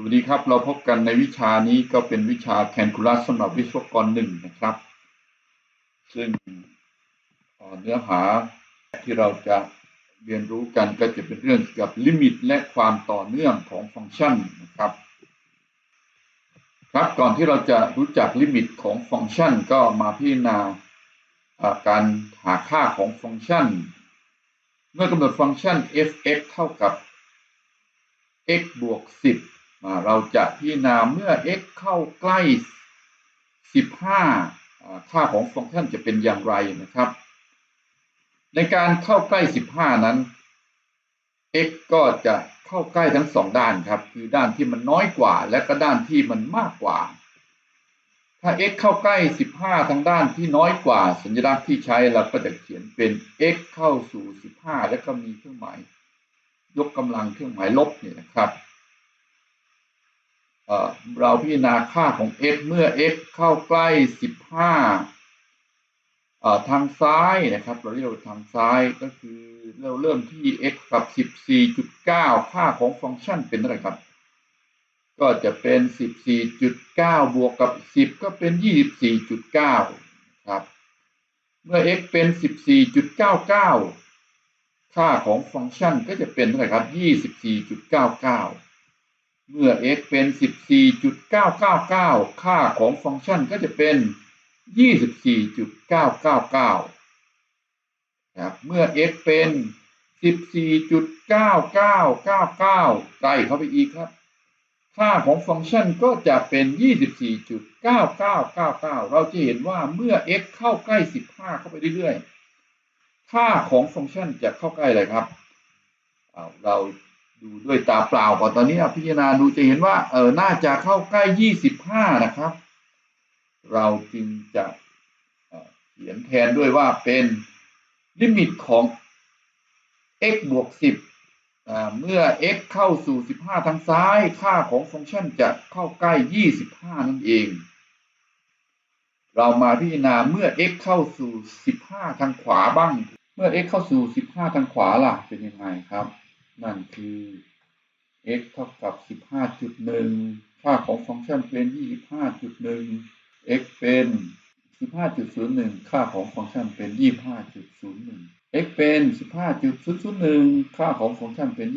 สวัสดีครับ เราพบกันในวิชานี้ก็เป็นวิชาแคนคูลัสสำหรับวิศวกรหนึ่งนะครับ ซึ่งเนื้อหาที่เราจะเรียนรู้กันก็จะเป็นเรื่องเกี่ยวกับลิมิตและความต่อเนื่องของฟังก์ชันนะครับ ครับก่อนที่เราจะรู้จักลิมิตของฟังก์ชันก็มาพิจารณาการหาค่าของฟังก์ชัน เมื่อกำหนดฟังก์ชัน f(x) เท่ากับ x บวก10 เราจะพิจารณาเมื่อ x เข้าใกล้ 15 ค่าของฟังก์ชันจะเป็นอย่างไรนะครับ ในการเข้าใกล้ 15 นั้น x ก็จะเข้าใกล้ทั้งสองด้านครับ คือด้านที่มันน้อยกว่า และก็ด้านที่มันมากกว่า ถ้า x เข้าใกล้ 15 ทางด้านที่น้อยกว่า สัญลักษณ์ที่ใช้เราก็จะเขียนเป็น x เข้าสู่ 15 แล้วก็มีเครื่องหมาย ยกกำลังเครื่องหมายลบเนี่ยนะครับ เราพิจารณาค่าของ x เมื่อ x เข้าใกล้ 15 ทางซ้ายนะครับ เราเรียกว่าทางซ้ายก็คือเราเริ่มที่ x กับ 14.9 ค่าของฟังก์ชันเป็นเท่าไหร่ครับ ก็จะเป็น 14.9 บวกกับ 10 ก็เป็น 24.9 ครับ เมื่อ x เป็น 14.99 ค่าของฟังก์ชันก็จะเป็นเท่าไหร่ครับ 24.99 เมื่อ x เป็น 14.999 ค่าของฟังก์ชันก็จะเป็น 24.999ครับเมื่อ x เป็น 14.9999ใกล้เข้าไปอีกครับ ค่าของฟังก์ชันก็จะเป็น 24.9999 เราจะเห็นว่าเมื่อ x เข้าใกล้ 15 เข้าไปเรื่อยๆ ค่าของฟังก์ชันจะเข้าใกล้อะไรครับเอาเรา ดูด้วยตาเปล่าก่อนตอนนี้พิจารณาดูจะเห็นว่าเออน่าจะเข้าใกล้25นะครับ เราจึงจะเเขียนแทนด้วยว่าเป็นลิมิตของ x บวก10เมื่อ x เข้าสู่ 15 ทางซ้าย ค่าของฟังก์ชันจะเข้าใกล้ 25 นั่นเอง เรามาพิจารณาเมื่อ x เข้าสู่ 15 ทางขวาบ้าง เมื่อ x เข้าสู่ 15 ทางขวาล่ะ เป็นยังไงครับ นั่นคือ x เท่ากับ 15.1 ค่าของฟังก์ชันเป็น 25.1 x เป็น 15.01 ค่าของฟังก์ชันเป็น 25.01 x เป็น 15.001 ค่าของฟังก์ชันเป็น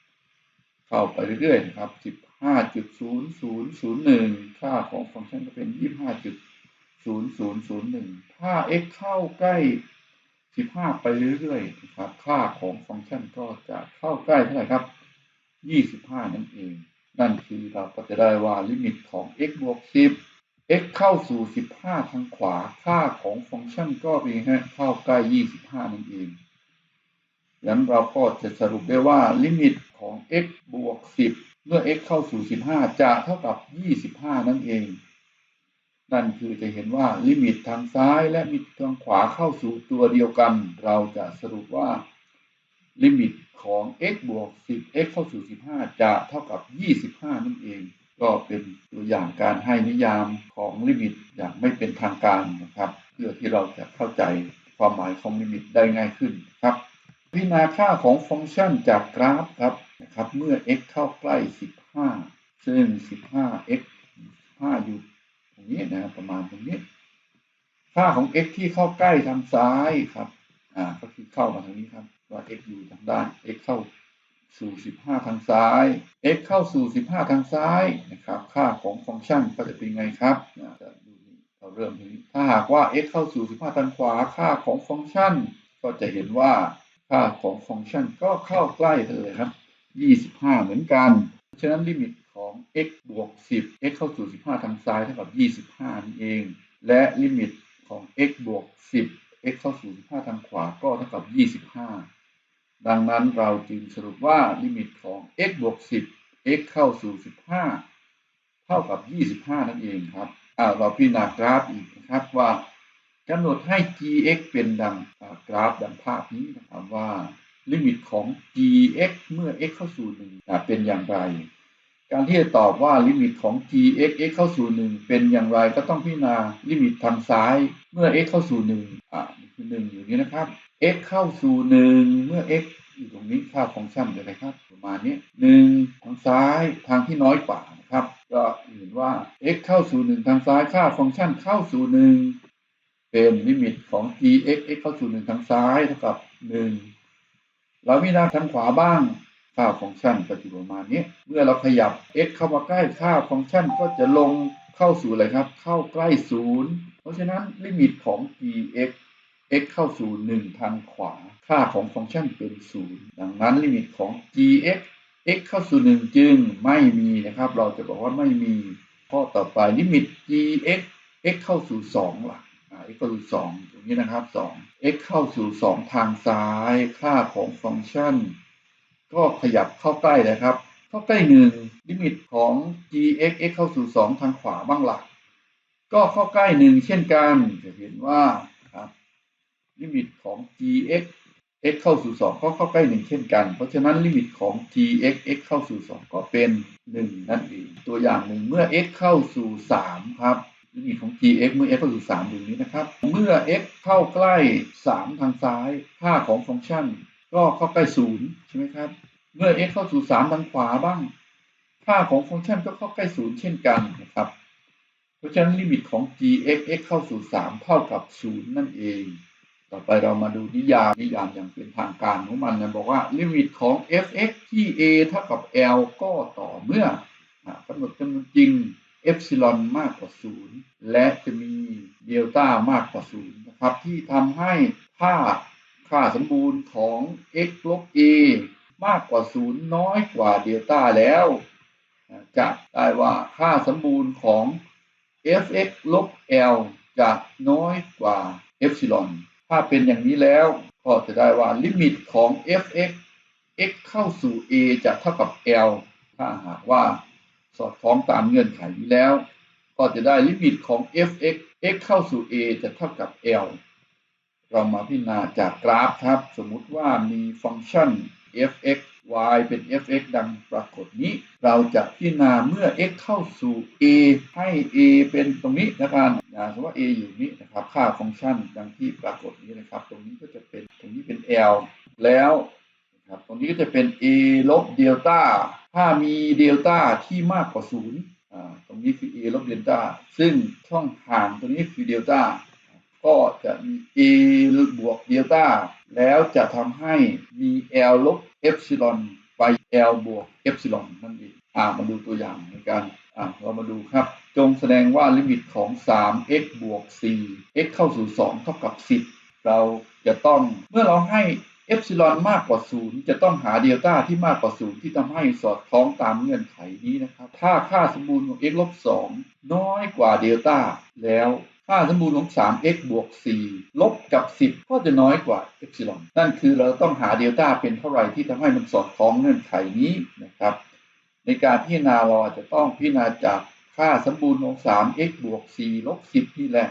25.001 เข้าไปเรื่อยๆนะครับ 15.0001 ค่าของฟังก์ชันก็เป็น 25.0001 ถ้า x เข้าใกล้ 15 ไปเรื่อยๆนะครับ ค่าของฟังก์ชันก็จะเข้าใกล้เท่าไหร่ครับ 25 นั่นเอง นั่นคือเราก็จะได้ว่าลิมิตของ x บวก10 x เข้าสู่ 15 ทางขวา ค่าของฟังก์ชันก็เป็นฮะเข้าใกล้ 25 นั่นเองดังนั้นเราก็จะสรุปได้ว่าลิมิตของ x บวก 10 เมื่อ x เข้าสู่ 15 จะเท่ากับ 25 นั่นเอง นั่นคือจะเห็นว่าลิมิตทางซ้ายและลิมิตทางขวาเข้าสู่ตัวเดียวกัน เราจะสรุปว่าลิมิตของ x บวก 10 x เข้าสู่ 15 จะเท่ากับ 25 นั่นเอง ก็เป็นตัวอย่างการให้นิยามของลิมิตอย่างไม่เป็นทางการนะครับ เพื่อที่เราจะเข้าใจความหมายของลิมิตได้ง่ายขึ้นครับ พิจารณาค่าของฟังก์ชันจากกราฟครับนะครับ เมื่อ x เข้าใกล้ 15ซึ่ง15 x 15อยู่ ตรงนี้นะประมาณตรงนี้ ค่าของ x ที่เข้าใกล้ทางซ้ายครับ อ่า ก็คือเข้ามาทางนี้ครับว่า x อยู่ทางด้าน x เข้าสู่ 15 ทางซ้าย x เข้าสู่ 15 ทางซ้ายนะครับ ค่าของฟังก์ชันก็จะเป็นไงครับอ่าจะดูนี่เราเริ่มทีนี้ถ้าหากว่า x เข้าสู่ 15 ทางขวา ค่าของฟังก์ชัน ก็จะเห็นว่าค่าของฟังก์ชันก็เข้าใกล้เลยครับ 25 เหมือนกัน ฉะนั้นลิมิตของ x บวก 10 x เข้าสู่ 15 ทางซ้ายเท่ากับ 25นั่นเอง และลิมิตของ x บวก 10 x เข้าสู่ 15 ทางขวาก็เท่ากับ 25 ดังนั้นเราจึงสรุปว่าลิมิตของ x บวก 10 x เข้าสู่ 15 เท่ากับ 25 นั่นเองครับเราพิจารณากราฟอีกนะครับว่ากำหนดให้ gx เป็นดังกราฟดังภาพนี้นะครับว่า ลิมิตของ gx เมื่อ x เข้าสู่1อ่าเป็นอย่างไร การที่จะตอบว่าลิมิตของ gx x เข้าสู่ 1 เป็นอย่างไรก็ต้องพิจารณาลิมิตทางซ้ายเมื่อ x เข้าสู่1อ่าคือ1อยู่นี้นะครับ x เข้าสู่ 1 เมื่อ x อยู่ตรงนี้ค่าฟังก์ชันเป็นอะไรครับประมาณนี้1ทางซ้ายทางที่น้อยกว่านะครับก็เห็นว่า x เข้าสู่ 1 ทางซ้ายค่าฟังก์ชันเข้าสู่ 1 เป็นลิมิตของ gx x เข้าสู่ 1 ทางซ้ายเท่ากับ 1 เราพิจารณาทางขวาบ้างค่าฟังก์ชันก็จะประมาณนี้ เมื่อเราขยับ x เข้ามาใกล้ค่าฟังก์ชันก็จะลงเข้าสู่อะไรครับ เข้าใกล้ศูนย์เพราะฉะนั้นลิมิตของ gx x เข้าสู่1ทางขวา ค่าของฟังก์ชันเป็น0ดังนั้นลิมิตของ gx x เข้าสู่1จึงไม่มีนะครับ เราจะบอกว่าไม่มีข้อต่อไปลิมิต gx x เข้าสู่2ล่ะอ่า x เข้าสู่2 ตรงนี้นะครับ2 x เข้าสู่ 2 ทางซ้าย ค่าของฟังก์ชัน ก็ขยับเข้าใกล้นะครับ เข้าใกล้1ลิมิตของ gx x เข้าสู่ 2 ทางขวาบ้างหล่ะก็เข้าใกล้ 1 เช่นกัน จะเห็นว่าครับลิมิตของ gx x เข้าสู่ 2 ก็เข้าใกล้ 1 เช่นกัน เพราะฉะนั้นลิมิตของ gx x เข้าสู่ 2 ก็เป็น 1 นั่นเอง ตัวอย่างหนึ่งเมื่อ x เข้าสู่ 3 ครับ ลิมิตของ gx เมื่อ x เข้าสู่3อย่างนี้นะครับ เมื่อ x เข้าใกล้ 3 ทางซ้าย ค่าของฟังก์ชัน ก็เข้าใกล้ 0 ใช่ไหมครับ เมื่อ x เข้าสู่ 3 ทางขวาบ้าง ค่าของฟังก์ชันก็เข้าใกล้ 0 เช่นกันนะครับ เพราะฉะนั้นลิมิตของ gx x เข้าสู่ 3 เท่ากับ 0 นั่นเอง ต่อไปเรามาดูนิยามนิยามอย่างเป็นทางการของมันนะบอกว่าลิมิตของ f(x) ที่ a เท่ากับ l ก็ต่อเมื่อกำหนดจำนวนจริง เอฟซิลอนมากกว่า 0 และจะมีเดลต้ามากกว่า 0 นะครับ ที่ทำให้ค่าค่าสมบูรณ์ของ x ลบ a มากกว่า 0 น้อยกว่าเดลต้าแล้ว จะได้ว่าค่าสมบูรณ์ของ f(x) ลบ l จะน้อยกว่าเอฟซิลอนถ้าเป็นอย่างนี้แล้วก็จะได้ว่าลิมิตของ f(x) x เข้าสู่ a จะเท่ากับ l ถ้าหากว่า สอดคล้องตามเงื่อนไขนี้แล้ว ก็จะได้ลิมิตของ f(x) x เข้าสู่ a จะเท่ากับ l เรามาพิจารณาจากกราฟครับ สมมุติว่ามีฟังก์ชัน f(x) y เป็น f(x) ดังปรากฏนี้ เราจะพิจารณาเมื่อ x เข้าสู่ a ให้ a เป็นตรงนี้นะครับอย่าสมมติว่า a อยู่นี้นะครับ ค่าฟังก์ชันดังที่ปรากฏนี้นะครับ ตรงนี้ก็จะเป็นตรงนี้เป็น l แล้วนะครับตรงนี้ก็จะเป็น a ลบเดลต้า ถ้ามีเดลต้าที่มากกว่า0อ่าตรงนี้คือ a ลบเดลต้าซึ่งช่องห่างตรงนี้คือเดลต้าก็จะมี a บวกเดลต้าแล้วจะทำให้มี l ลบเอฟซิลอนไป l บวกเอฟซิลอนนั่นเองอ่ามาดูตัวอย่างในการอ่าเรามาดูครับ จงแสดงว่าลิมิตของ 3x บวก 4 x เข้าสู่ 2 เท่ากับ 10 เราจะต้องเมื่อเราให้ เอฟซิลอนมากกว่า0จะต้องหาเดลต้าที่มากกว่า0ที่ทำให้สอดคล้องตามเงื่อนไขนี้นะครับ ถ้าค่าสมบูรณ์ของ x ลบ2น้อยกว่าเดลต้าแล้วค่าสมบูรณ์ของ 3x บวก 4 ลบกับ 10 ก็จะน้อยกว่าเอฟซิลอนนั่นคือเราต้องหาเดลต้าเป็นเท่าไหร่ที่ทำให้มันสอดคล้องเงื่อนไขนี้นะครับ ในการพิจารณาเราอาจจะต้องพิจารณาจากค่าสมบูรณ์ของ 3x บวก 4 ลบ 10 นี่แหละ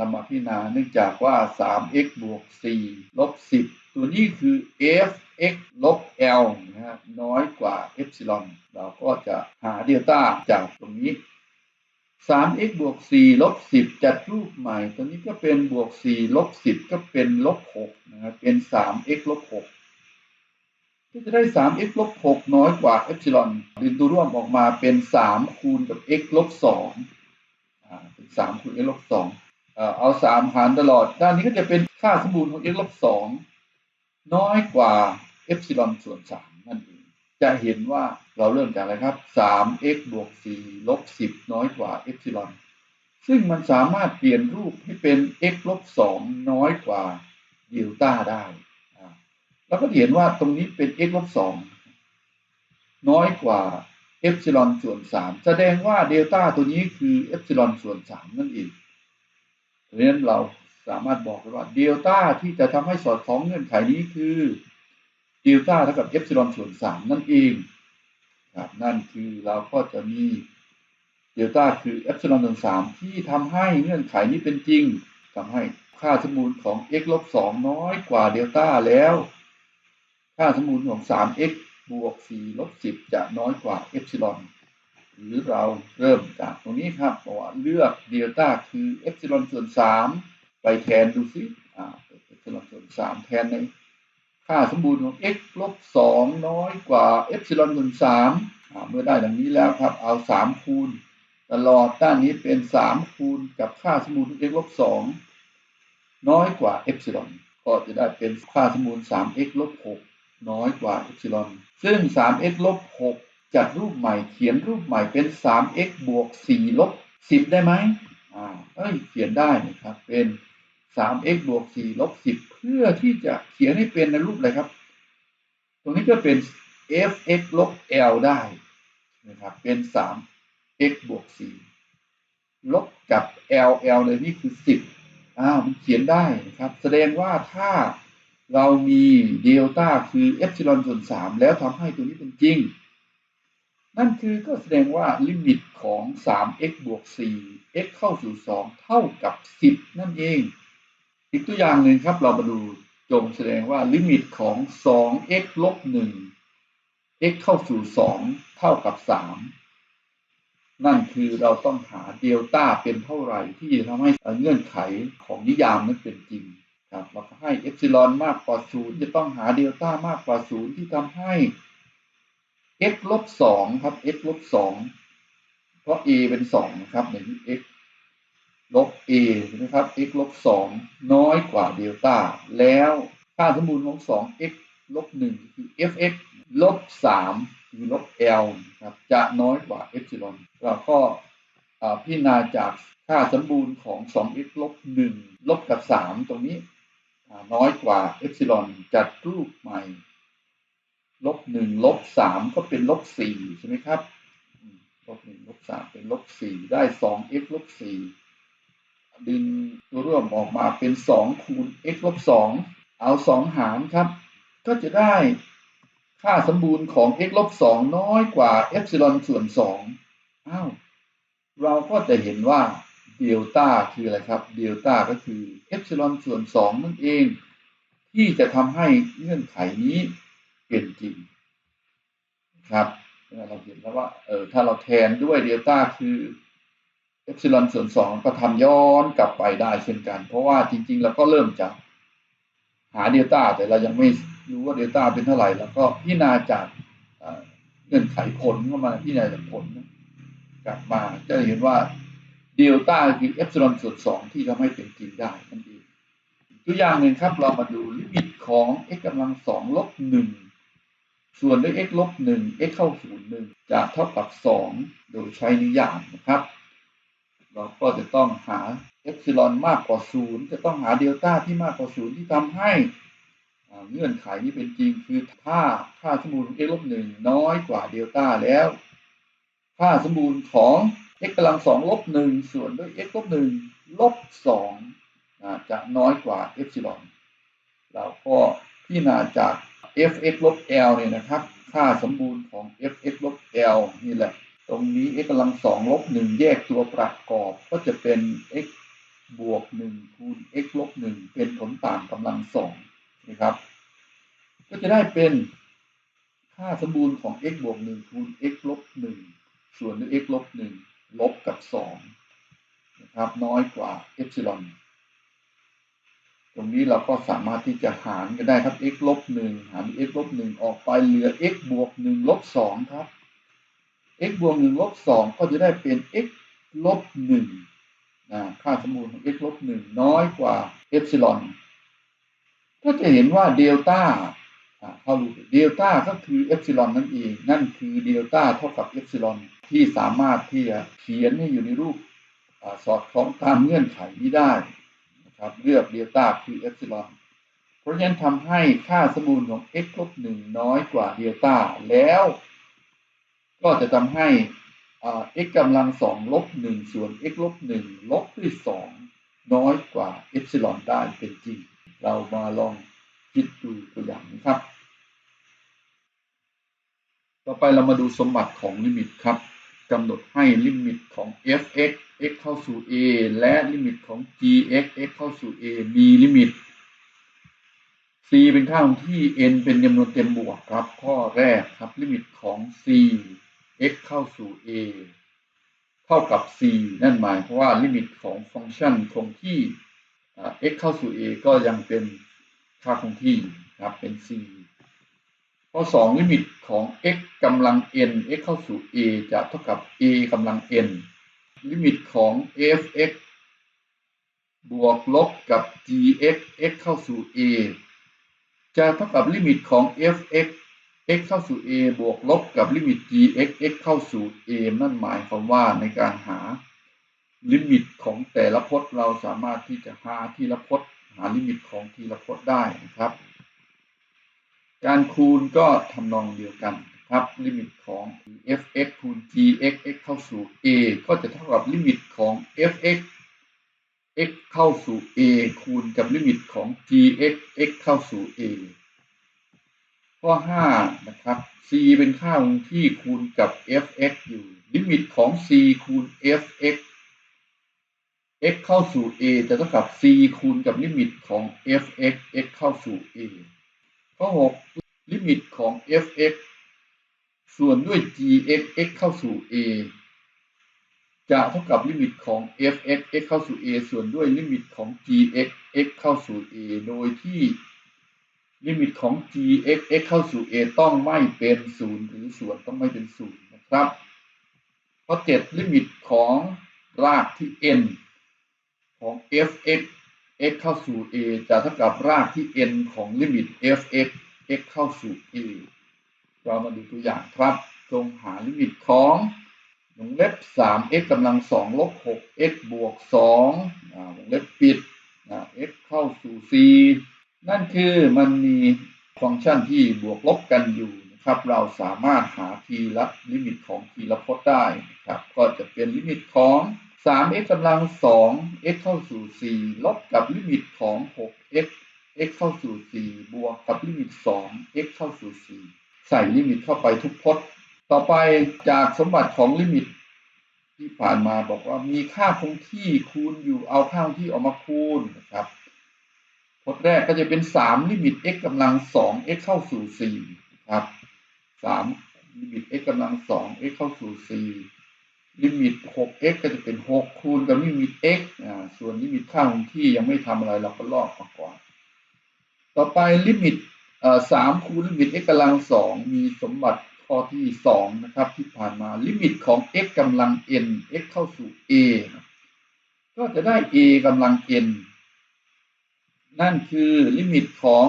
นำมาพิจารณาเนื่องจากว่า 3x บวก 4 ลบ 10 ตัวนี้คือ fx ลบ l นะฮะน้อยกว่าเอฟซิลอนเราก็จะหาเดลต้าจากตรงนี้ 3x บวก 4 ลบ 10 จัดรูปใหม่ ตัวนี้ก็เป็นบวก 4 ลบ 10 ก็เป็นลบ6นะครับเป็น 3x ลบ 6ก็จะได้ 3x ลบ 6 น้อยกว่าเอฟซิลอนดึงตัวร่วมออกมาเป็น 3 คูณกับ x ลบ2อ่าเป็น 3 คูณ x ลบ2 เอ่อเอา3หารตลอด ด้านนี้ก็จะเป็นค่าสมบูรณ์ของ x ลบ2น้อยกว่าเอฟซิลอนส่วน3นั่นเอง จะเห็นว่าเราเริ่มจากอะไรครับ 3x บวก4ลบ10น้อยกว่าเอฟซิลอนซึ่งมันสามารถเปลี่ยนรูปให้เป็น x ลบ2น้อยกว่าเดลต้าได้แล้วก็เห็นว่าตรงนี้เป็น x ลบ2น้อยกว่าเอฟซิลอนส่วน3แสดงว่าเดลต้าตัวนี้คือเอฟซิลอนส่วน3นั่นเอง เพราะฉะนั้นเราสามารถบอกได้ว่าเดลต้าที่จะทำให้สอดคล้องเงื่อนไขนี้คือเดลต้าเท่ากับเอฟซิลอนส่วน3นั่นเองครับนั่นคือเราก็จะมีเดลต้าคือเอฟซิลอนส่วน3ที่ทำให้เงื่อนไขนี้เป็นจริงทำให้ค่าสมบูรณ์ของ x ลบ2น้อยกว่าเดลต้าแล้ว ค่าสมบูรณ์ของ 3x บวก4ลบ10 จะน้อยกว่าเอฟซิลอน หรือเราเริ่มจากตรงนี้ครับบอกว่าเลือกเดลต้าคือเอฟซิลอนส่วน3ไปแทนดูซิอ่าเอฟซิลอนส่วน3แทนในค่าสมบูรณ์ของ x ลบ2น้อยกว่าเอฟซิลอนส่วน3อ่าเมื่อได้ดังนี้แล้วครับ เอาสามคูณ ตลอดด้านนี้เป็นสามคูณกับค่าสมมูรณ์ x ลบสองน้อยกว่าเอ p ซิลอนก็จะได้เป็นค่าสมมูล 3x ลบ6น้อยกว่าเอ p ซิลอนซึ่ง 3x ลบ6 จัดรูปใหม่เขียนรูปใหม่เป็น 3x บวก4ลบ10 ได้ไหมอ่าเอ้ยเขียนได้นะครับ เป็น 3x บวก4ลบ10 เพื่อที่จะเขียนให้เป็นในรูปอะไรครับ ตรงนี้ก็เป็น fx ลบ l ได้นะครับ เป็น 3x บวก4ลบกับ l l เลยนี่คือ 10 อ้าวมันเขียนได้นะครับ แสดงว่าถ้าเรามีเดลต้าคือเอปซิลอนส่วน 3 แล้วทำให้ตัวนี้เป็นจริง นั่นคือก็แสดงว่าลิมิตของ 3x บวก 4 x เข้าสู่ 2 เท่ากับ 10 นั่นเอง อีกตัวอย่างหนึ่งครับเรามาดูจงแสดงว่าลิมิตของ 2x ลบ 1 x เข้าสู่ 2 เท่ากับ 3 นั่นคือเราต้องหาเดลต้าเป็นเท่าไหร่ที่จะทำให้เงื่อนไขของนิยามนั้นเป็นจริงครับเราก็ให้เอปซิลอนมากกว่า 0 จะต้องหาเดลต้ามากกว่า 0 ที่ทำให้ x ลบ2ครับ x ลบ2เพราะ a เป็น2นะครับในที่ x ลบ a ใช่ไหมครับ x ลบ2น้อยกว่าเดลต้าแล้วค่าสมบูรณ์ของ 2x ลบ1คือ fx ลบ3คือลบ l ครับจะน้อยกว่าเอปซิลอนเราก็พิจารณาจากค่าสมบูรณ์ของ 2x ลบ1ลบกับ 3 ตรงนี้น้อยกว่าเอปซิลอนจัดรูปใหม่ ลบ1ลบ3ก็เป็นลบ4ใช่ไหมครับลบ1ลบ3เป็นลบ4ได้ 2x ลบ4ดึงตัวร่วมออกมาเป็น2คูณ x ลบ2เอา2หารครับ ก็จะได้ค่าสมบูรณ์ของ x ลบ2น้อยกว่าเอปซิลอนส่วน2อ้าวเราก็จะเห็นว่าเดลต้าคืออะไรครับ เดลต้าก็คือเอปซิลอนส่วน2นั่นเอง ที่จะทำให้เงื่อนไขนี้ เป็นจริงครับเราเห็นแล้วว่าเออถ้าเราแทนด้วยเดลต้าคือเอปซิลอนส่วน2ก็ทำย้อนกลับไปได้เช่นกัน เพราะว่าจริง ๆ เราก็เริ่มจากหาเดลต้าแต่เรายังไม่รู้ว่าเดลต้าเป็นเท่าไหร่ แล้วก็พิจารณาจากเงื่อนไขผลเข้ามาพิจารณาจากผลกลับมาจะเห็นว่าเดลต้าคือเอปซิลอนส่วนสองที่ทำให้เป็นจริงได้นั่นเองตัวอย่างหนึ่งครับเรามาดูลิมิตของ x กำลังสองลบหนึ่ง ส่วนด้วย x ลบหนึ่ง x เข้าศูนย์หนึ่งจะเท่ากับสองโดยใช้นิยามนะครับ เราก็จะต้องหาเอปซิลอนมากกว่าศูนย์จะต้องหาเดลต้าที่มากกว่าศูนย์ที่ทำให้เงื่อนไขนี้เป็นจริงคือถ้าค่าสมบูรณ์ของ x ลบหนึ่งน้อยกว่าเดลต้าแล้ว ค่าสมบูรณ์ของ x กำลังสองลบหนึ่งส่วนด้วย x ลบหนึ่งลบสองจะน้อยกว่าเอปซิลอนเราก็พิจารณาจาก fx ลบ l เนี่ยนะครับ ค่าสมบูรณ์ของ fx ลบ l นี่แหละ ตรงนี้ x กำลังสองลบหนึ่งแยกตัวประกอบก็จะเป็น x บวกหนึ่งคูณ x ลบหนึ่งเป็นผลต่างกำลังสองนะครับ ก็จะได้เป็นค่าสมบูรณ์ของ x บวก1คูณ x ลบ1ส่วนด้วย x ลบ1ลบกับ2นะครับน้อยกว่าเอปซิลอน ตรงนี้เราก็สามารถที่จะหารกันได้ครับ x ลบ1หาร x ลบ1ออกไปเหลือ x บวก1ลบ2ครับ x บวก1ลบ2ก็จะได้เป็น x ลบ1นะค่าสมบูรณ์ของ x ลบ1น้อยกว่าเอปซิลอนก็จะเห็นว่าเดลต้าเขารู้เดลต้าก็คือเอปซิลอนนั่นเอง นั่นคือเดลต้าเท่ากับเอปซิลอนที่สามารถที่จะเขียนให้อยู่ในรูปอสอดคล้องตามเงื่อนไขนี้ได้ นะครับเลือกเดลต้าคือเอปซิลอนเพราะฉะนั้นทำให้ค่าสมบูรณ์ของ x ลบหนึ่งน้อยกว่าเดลต้าแล้วก็จะทำให้ x กำลังสองลบหนึ่งส่วน x ลบหนึ่งลบด้วยสองน้อยกว่าเอปซิลอนได้เป็นจริง เรามาลองคิดดูตัวอย่างนะครับ ต่อไปเรามาดูสมบัติของลิมิตครับกำหนดให้ลิมิตของ f(x) x เข้าสู่ a และลิมิตของ g(x) x เข้าสู่ a มีลิมิต c เป็นค่าของที่ n เป็นจำนวนเต็มบวกครับ ข้อแรกครับลิมิตของ c x เข้าสู่ a เท่ากับ c นั่นหมายความว่าลิมิตของฟังก์ชันคงที่ x เข้าสู่ a ก็ยังเป็นค่าคงที่ครับเป็น c ข้อ 2 ลิมิตของ x กำลัง n x เข้าสู่ a จะเท่ากับ a กำลัง n ลิมิตของ f(x) บวกลบกับ gx x เข้าสู่ a จะเท่ากับลิมิตของ f(x) x เข้าสู่ a บวกลบกับลิมิต gx x เข้าสู่ a นั่นหมายความว่าในการหาลิมิตของแต่ละพจน์เราสามารถที่จะหาทีละพจน์ หาลิมิตของทีละพจน์ได้นะครับ การคูณก็ทำนองเดียวกัน ครับลิมิตของ f(x) คูณ gx x เข้าสู่ a ก็จะเท่ากับลิมิตของ f(x) x เข้าสู่ a คูณกับลิมิตของ gx x เข้าสู่ a ข้อ5นะครับ c เป็นค่าคงที่คูณกับ f(x) อยู่ ลิมิตของ c คูณ f(x) x เข้าสู่ a จะเท่ากับ c คูณกับลิมิตของ f(x) x เข้าสู่ a ข้อ 6 ลิมิตของ f(x) ส่วนด้วย gx x เข้าสู่ a จะเท่ากับลิมิตของ f(x) x เข้าสู่ a ส่วนด้วยลิมิตของ gx x เข้าสู่ a โดยที่ลิมิตของ gx x เข้าสู่ a ต้องไม่เป็น0หรือส่วนต้องไม่เป็น0นะครับข้อ7ลิมิตของรากที่ n ของ f(x) x เข้าสู่ a จะเท่ากับรากที่ n ของลิมิต f(x) x เข้าสู่ a เรามาดูตัวอย่างครับ จงหาลิมิตของวงเล็บ 3x กำลัง 2 ลบ 6x บวก2วงเล็บปิด x เข้าสู่ c นั่นคือมันมีฟังก์ชันที่บวกลบกันอยู่นะครับ เราสามารถหาทีละลิมิตของทีละพจน์ได้นะครับ ก็จะเป็นลิมิตของ 3x กำลัง 2 x เข้าสู่ 4 ลบกับลิมิตของ 6x x เข้าสู่ 4 บวกกับลิมิต 2 x เข้าสู่ 4 ใส่ลิมิตเข้าไปทุกพจน์ ต่อไปจากสมบัติของลิมิต ที่ผ่านมาบอกว่ามีค่าคงที่คูณอยู่เอาค่าคงที่ออกมาคูณนะครับพจน์แรกก็จะเป็น3ลิมิต x กำลัง2 x เข้าสู่4ครับ3ลิมิต x กำลัง2 x เข้าสู่4ลิมิต 6x ก็จะเป็น 6 คูณกับลิมิต x อ่าส่วนลิมิตค่าคงที่ยังไม่ทำอะไรเราก็ลอกมาก่อน ต่อไปลิมิต เอ่อ3คูณลิมิต x กำลัง2มีสมบัติข้อที่2นะครับ ที่ผ่านมาลิมิตของ x กำลัง n x เข้าสู่ a ก็จะได้ a กำลัง n นั่นคือลิมิตของ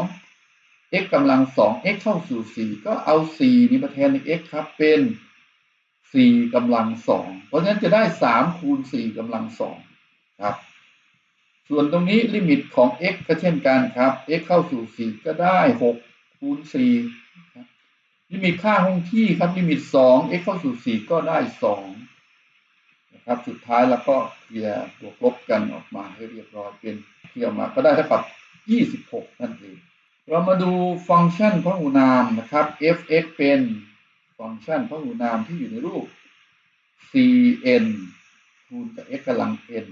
x กำลัง2 x เข้าสู่4ก็เอา4นี้มาแทนใน x ครับเป็น4กำลัง2เพราะฉะนั้นจะได้3คูณ4กำลัง2ครับ ส่วนตรงนี้ลิมิตของ x ก็เช่นกันครับ x เข้าสู่ 4 ก็ได้6คูณ4ลิมิตค่าคงที่ครับลิมิต 2 x เข้าสู่ 4 ก็ได้2นะครับสุดท้ายแล้วก็เคลียร์บวกลบกันออกมาให้เรียบร้อยเป็นเคลียร์มาก็ได้เท่ากับ 26 นั่นเองเรามาดูฟังก์ชันพหุนามนะครับ f(x) เป็นฟังก์ชันพหุนามที่อยู่ในรูป cn คูณกับ x กำลัง n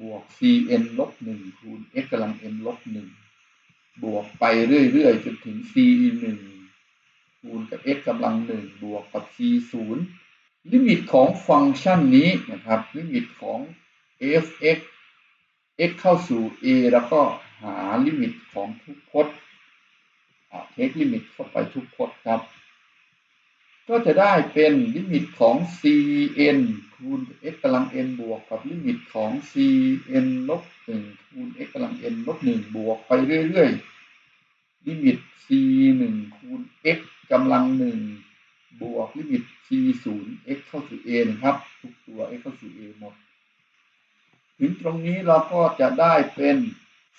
บวก cn ลบ1คูณ x กำลัง n ลบ1บวกไปเรื่อยๆจนถึง c 1คูณกับ x กำลัง1บวกกับ c 0ลิมิตของฟังก์ชันนี้นะครับลิมิตของ f(x) x เข้าสู่ a แล้วก็หาลิมิตของทุกพจน์เทคลิมิตเข้าไปทุกพจน์ครับ ก็จะได้เป็นลิมิตของ cn คูณ x กำลัง n บวกกับลิมิตของ cn ลบ1คูณ x กำลัง n ลบ1บวกไปเรื่อยๆ ลิมิต c 1คูณ x กำลัง 1 บวกลิมิต c 0 x เข้าสู่ a นะครับ ทุกตัว x เข้าสู่ a หมด ถึงตรงนี้เราก็จะได้เป็น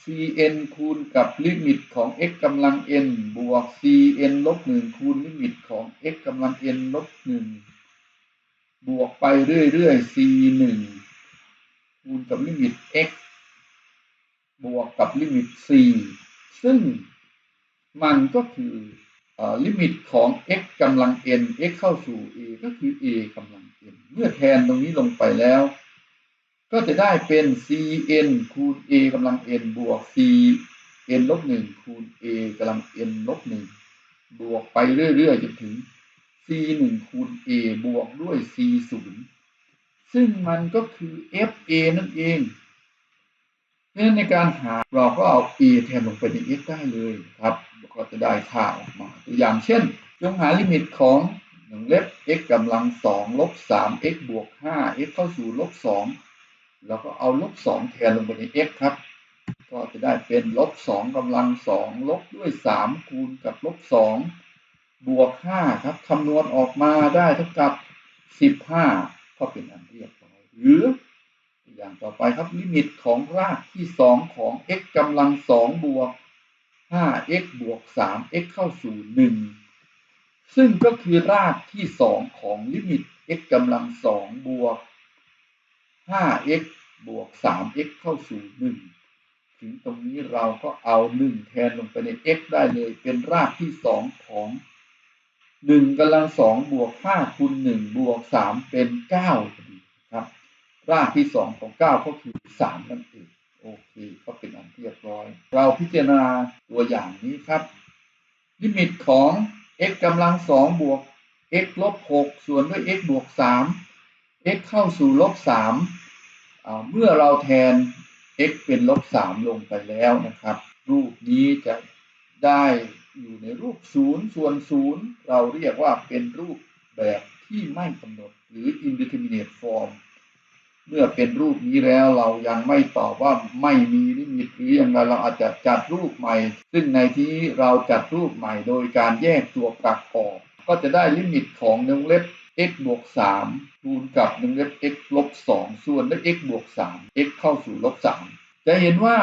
cn คูณกับลิมิตของ x กำลัง n บวก cn ลบ1คูณลิมิตของ x กำลัง n ลบ1บวกไปเรื่อยๆ c 1คูณกับลิมิต x บวกกับลิมิต c ซึ่งมันก็คือลิมิตของ x กำลัง n x เข้าสู่ a ก็คือ a กำลัง n เมื่อแทนตรงนี้ลงไปแล้ว ก็จะได้เป็น cn คูณ a กำลัง n บวก cn ลบ1คูณ a กำลัง n ลบ1บวกไปเรื่อยๆจนถึง c 1คูณ a บวกด้วย c 0ซึ่งมันก็คือ fa นั่นเองเพราะฉะนั้นในการหาเราก็เอา a แทนลงไปใน x ได้เลยครับก็จะได้ค่าออกมา ตัวอย่างเช่น จงหาลิมิตของหนึ่งเล็บ x กำลังสองลบสาม x บวกห้า x เข้าสู่ลบสอง แล้วก็เอาลบสองแทนลงไปใน x ครับ ก็จะได้เป็นลบสองกำลังสองลบด้วยสามคูณกับลบสองบวกห้าครับคำนวณออกมาได้เท่ากับสิบห้าก็เป็นอันเรียบร้อยหรืออย่างต่อไปครับลิมิตของรากที่สองของ x กำลังสองบวก 5x บวก 3x เข้าสู่ 1 ซึ่งก็คือรากที่สองของลิมิต x กำลังสองบวก 5x บวก 3x เข้าสู่ 1 ถึงตรงนี้เราก็เอา 1 แทนลงไปใน x ได้เลย เป็นรากที่สองของ 1กำลังสองบวก5คูณ1บวก 3 เป็น9ครับ รากที่สองของ 9 ก็คือ 3 นั่นเอง โอเค ก็เป็นอันเรียบร้อย เราพิจารณาตัวอย่างนี้ครับ ลิมิตของ x กำลังสองบวก x ลบ6ส่วนด้วย x บวก3 x เข้าสู่ลบ3 เมื่อเราแทน x เป็นลบ 3 ลงไปแล้วนะครับ รูปนี้จะได้อยู่ในรูป 0 ส่วน 0 เราเรียกว่าเป็นรูปแบบที่ไม่กำหนดหรือ indeterminate form เมื่อเป็นรูปนี้แล้วเรายังไม่ตอบว่าไม่มีลิมิตหรืออย่างไรเราอาจจะจัดรูปใหม่ ซึ่งในที่เราจัดรูปใหม่โดยการแยกตัวประกอบ ก็จะได้ลิมิตของวงเล็บ x บวก3คูณกับวงเล็บ x ลบ2ส่วนด้วย x บวก3 x เข้าสู่ลบ3จะเห็นว่า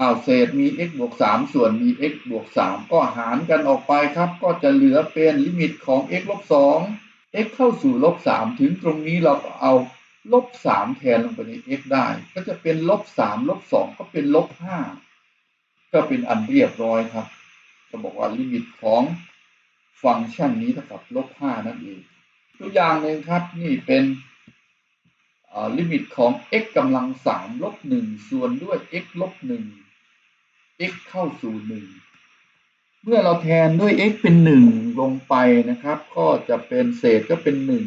อ้าวเศษมี x บวก3ส่วนมี x บวก3ก็หารกันออกไปครับ ก็จะเหลือเป็นลิมิตของ x ลบ2 x เข้าสู่ลบ3ถึงตรงนี้เราก็เอาลบสามแทนลงไปใน x ได้ ก็จะเป็นลบสามลบสองก็เป็นลบห้าก็เป็นอันเรียบร้อยครับจะบอกว่าลิมิตของฟังก์ชันนี้เท่ากับลบห้านั่นเอง ตัวอย่างหนึ่งครับนี่เป็นลิมิตของ x กำลังสามลบหนึ่งส่วนด้วย x ลบหนึ่ง x เข้าสู่หนึ่งเมื่อเราแทนด้วย x เป็นหนึ่งลงไปนะครับ ก็จะเป็นเศษก็เป็นหนึ่ง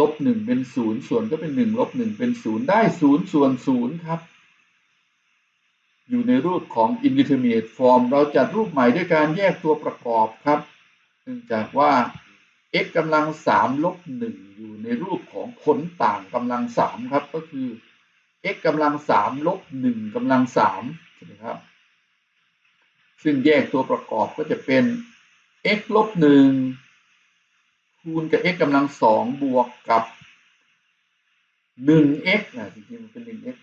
ลบหนึ่งเป็นศูนย์ส่วนก็เป็นหนึ่งลบหนึ่งเป็นศูนย์ได้ศูนย์ส่วนศูนย์ครับ อยู่ในรูปของ indeterminate form เราจัดรูปใหม่ด้วยการแยกตัวประกอบครับ เนื่องจากว่า x กำลังสามลบหนึ่งอยู่ในรูปของผลต่างกำลังสามครับ ก็คือ x กำลังสามลบหนึ่งกำลังสามใช่ไหมครับ ซึ่งแยกตัวประกอบก็จะเป็น x ลบหนึ่งคูณกับ x กำลังสองบวกกับหนึ่ง x นะจริงๆมันเป็นหนึ่ง x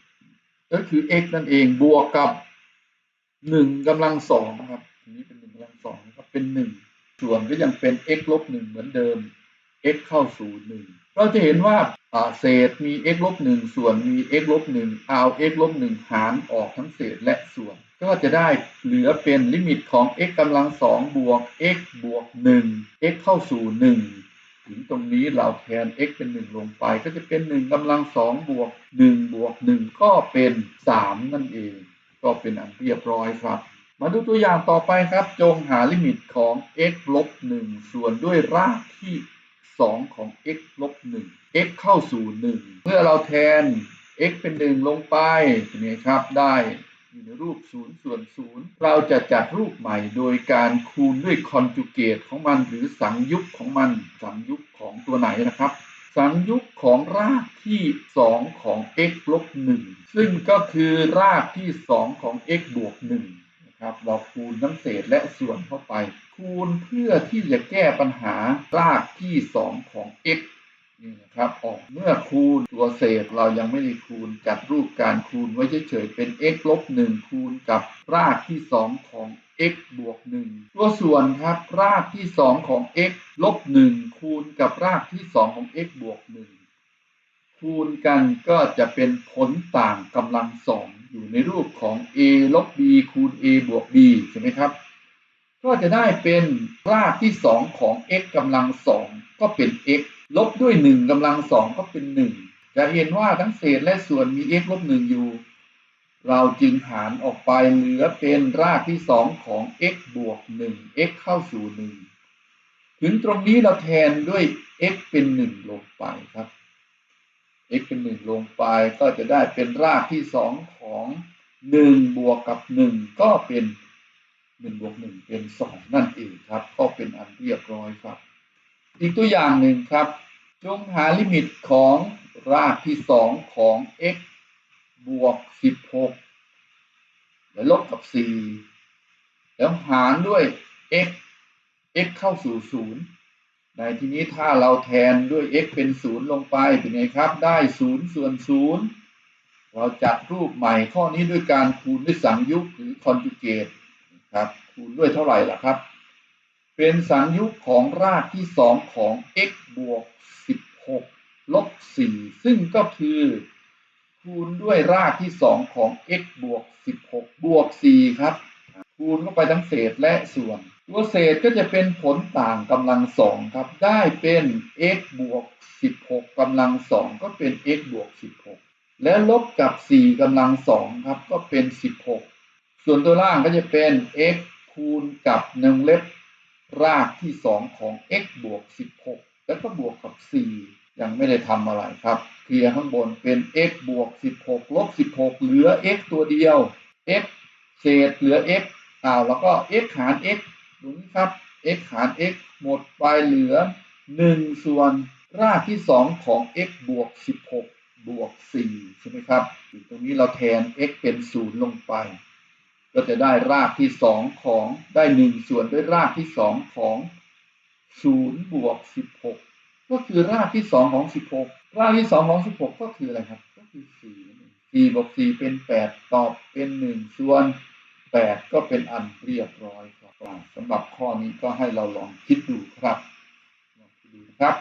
ก็คือ x นั่นเองบวกกับหนึ่งกำลังสองครับ นี้เป็นหนึ่งกำลังสองครับเป็นหนึ่ง ส่วนก็ยังเป็น x ลบหนึ่งเหมือนเดิม x เข้าสู่หนึ่งเราจะเห็นว่าเศษมี x ลบหนึ่งส่วนมี x ลบหนึ่งเอา x ลบหนึ่งหารออกทั้งเศษและส่วน ก็จะได้เหลือเป็นลิมิตของ x กำลังสองบวก x บวกหนึ่ง x เข้าสู่หนึ่งถึงตรงนี้เราแทน x เป็น 1 ลงไป ก็จะเป็น 1กำลัง2บวก1บวก1ก็เป็น 3 นั่นเอง ก็เป็นอันเรียบร้อยครับ มาดูตัวอย่างต่อไปครับ จงหาลิมิตของ x ลบ1ส่วนด้วยรากที่ 2 ของ x ลบ1 x เข้าสู่ 1 เมื่อเราแทน x เป็น 1 ลงไปนี่ครับได้อยู่ในรูป 0 ส่วน 0 เราจะจัดรูปใหม่โดยการคูณด้วยคอนจูเกตของมันหรือสังยุกของมัน สังยุกของตัวไหนนะครับ สังยุกของรากที่ 2 ของ x ลบ1ซึ่งก็คือรากที่ 2 ของ x บวก1นะ ครับเราคูณทั้งเศษและส่วนเข้าไป คูณเพื่อที่จะแก้ปัญหารากที่ 2 ของ x นี่นะครับออกเมื่อคูณตัวเศษเรายังไม่ได้คูณจัดรูปการคูณไว้เฉยๆเป็น x ลบ1คูณกับรากที่ 2 ของ x บวก 1 ตัวส่วนครับรากที่ 2 ของ x ลบ 1 คูณกับรากที่ 2 ของ x บวก 1 คูณกันก็จะเป็นผลต่างกำลังสอง อยู่ในรูปของ a ลบ b คูณ a บวก b ใช่ไหมครับ ก็จะได้เป็นรากที่ 2 ของ x กำลังสองก็เป็น x ลบด้วยหนึ่งกำลังสองก็เป็นหนึ่งจะเห็นว่าทั้งเศษและส่วนมี x ลบหนึ่งอยู่ เราจึงหารออกไปเหลือเป็นรากที่สองของ x บวกหนึ่ง x เข้าสู่หนึ่งถึงตรงนี้เราแทนด้วย x เป็นหนึ่งลงไปครับ x เป็นหนึ่งลงไปก็จะได้เป็นรากที่สองของหนึ่งบวกกับหนึ่งก็เป็นหนึ่งบวกหนึ่งเป็นสองนั่นเองครับ ก็เป็นอันเรียบร้อยครับ อีกตัวอย่างหนึ่งครับ จงหาลิมิตของรากที่สองของ x บวกสิบหกและลบกับสี่แล้วหารด้วย x x เข้าสู่ศูนย์ ในที่นี้ถ้าเราแทนด้วย x เป็นศูนย์ลงไปเป็นไงครับ ได้ศูนย์ส่วนศูนย์เราจัดรูปใหม่ข้อนี้ด้วยการคูณด้วยสังยุกต์หรือคอนจูเกตครับคูณด้วยเท่าไหร่ล่ะครับ เป็นสังยุกต์ของรากที่สองของ x บวกสิบหกลบสี่ซึ่งก็คือ คูณด้วยรากที่สองของ x บวกสิบหกบวกสี่ครับ คูณเข้าไปทั้งเศษและส่วน ตัวเศษก็จะเป็นผลต่างกำลังสองครับ ได้เป็น x บวกสิบหกกำลังสองก็เป็น x บวกสิบหกและลบกับสี่กำลังสองครับก็เป็นสิบหกส่วนตัวล่างก็จะเป็น x คูณกับหนึ่งเล็บรากที่สองของ x บวกสิบหกแล้วก็บวกกับสี่ยังไม่ได้ทำอะไรครับ เคลียร์ข้างบนเป็น x บวกสิบหกลบสิบหกเหลือ x ตัวเดียว x เศษเหลือ x อ้าวแล้วก็ x หาร x ดูนี่ครับ x หาร x หมดไปเหลือ 1 ส่วนรากที่ 2 ของ x บวก 16 บวก 4 ใช่ไหมครับอยู่ตรงนี้เราแทน x เป็น 0 ลงไป ก็จะได้รากที่ 2 ของได้ 1 ส่วนด้วยรากที่ 2 ของ 0 บวก 16 ก็คือรากที่ 2 ของ 16 รากที่ 2 ของ 16 ก็คืออะไรครับ ก็คือ 4 4บวก 4 เป็น 8 ตอบเป็น 1 ส่วน 8 ก็เป็นอันเรียบร้อย สำหรับข้อนี้ก็ให้เราลองคิดดูครับลองคิดดูนะครับ